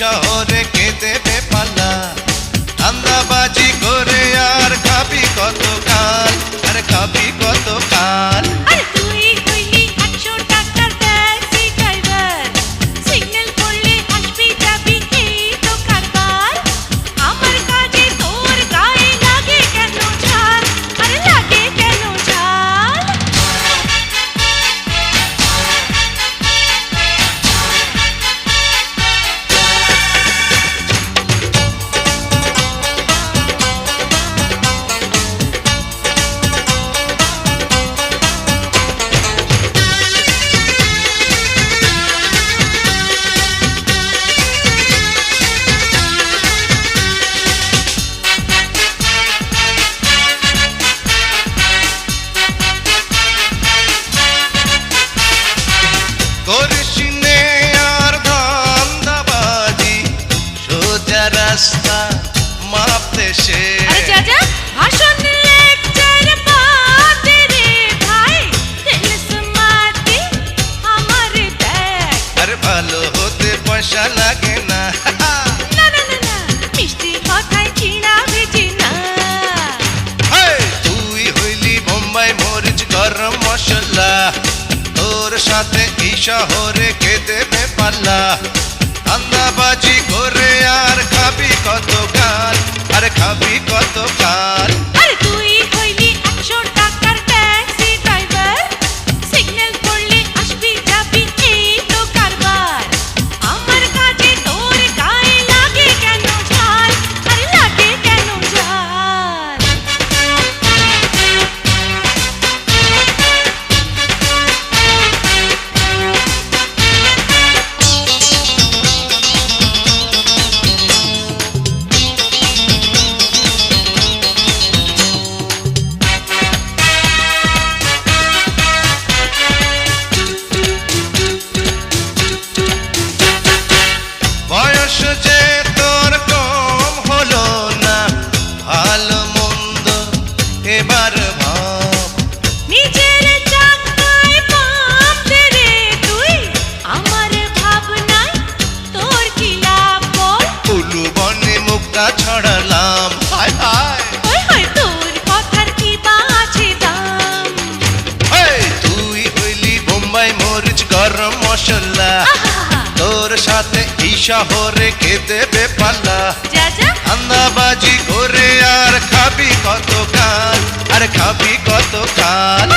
শহরে কে দেবে পাল্লা ধান্দাবাজি করে আর খাবি কত কাল রাস্তা মাপতে সে। ভাষণ লেকচার রে ভাই। আমার দেখ। আর ভালো হতে পয়সা লাগে না। গরম মশলা। তোর সাথে এই শহরে দেবে পাল্লা। ধান্দাবাজি করে কত গান আর খাবি কত গাল মুক্তা ছড়ালাম। হায় হায় তোর কথার কি আছে দাম? তুই হইলি বোম্বাই মরিচ গরম মশলা। তোর সাথে এই শহরে কে দেবে পাল্লা ধান্দাবাজি করে আর খাবি কত কাল আর খাবি কত কাল